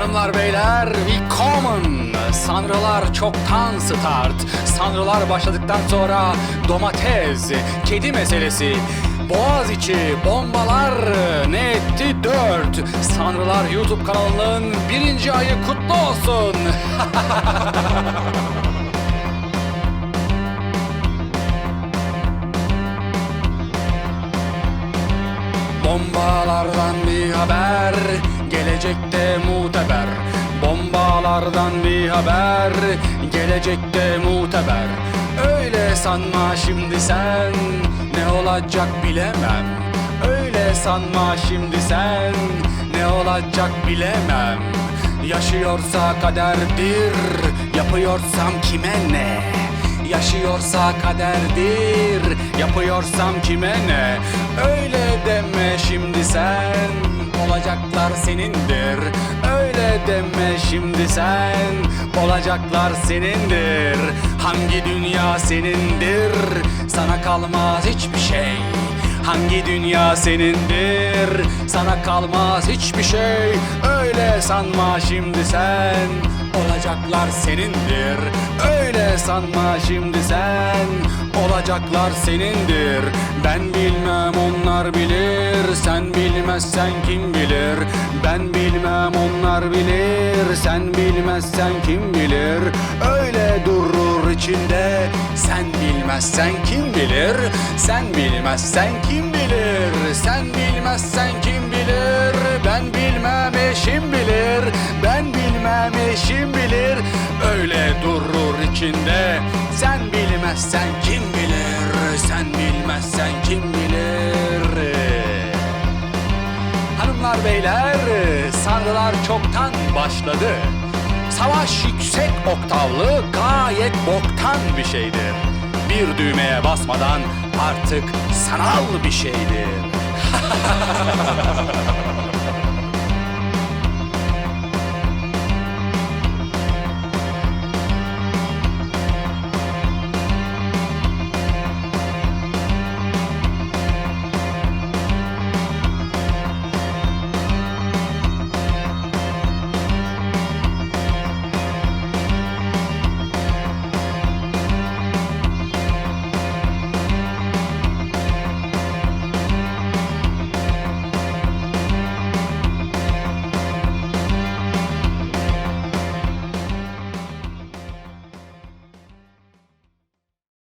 Hanımlar beyler willkommen. Sanrılar çoktan start. Sanrılar başladıktan sonra domates, kedi meselesi, boğaz içi, bombalar ne etti dört. Sanrılar YouTube kanalının birinci ayı kutlu olsun. Bombalardan bir haber, gelecekte muteber. Bombalardan bir haber, gelecekte muteber. Öyle sanma şimdi sen, ne olacak bilemem. Öyle sanma şimdi sen, ne olacak bilemem. Yaşıyorsa kaderdir, yapıyorsam kime ne? Yaşıyorsa kaderdir Yapıyorsam kime ne Öyle deme şimdi sen Olacaklar senindir. Öyle deme şimdi sen Olacaklar senindir. Hangi dünya senindir? Sana kalmaz hiçbir şey. Hangi dünya senindir? Sana kalmaz hiçbir şey. Öyle sanma şimdi sen Olacaklar senindir. Öyle sanma şimdi sen Olacaklar senindir. Ben bilmem onlar bilir. Sen bilmezsen kim bilir? Ben bilmem onlar bilir. Sen bilmezsen kim bilir? Öyle durur içinde. Sen bilmezsen kim bilir? Sen bilmezsen kim bilir? Sen bilmezsen kim bilir? Ben bilmem eşim bilir. Ben bilmem eşim bilir. Öyle durur içinde. Sen bilmezsen kim bilir Sen bilmezsen kim bilir. Hanımlar beyler sanrılar çoktan başladı. Savaş yüksek oktavlı gayet boktan bir şeydir Bir düğmeye basmadan artık sanal bir şeydir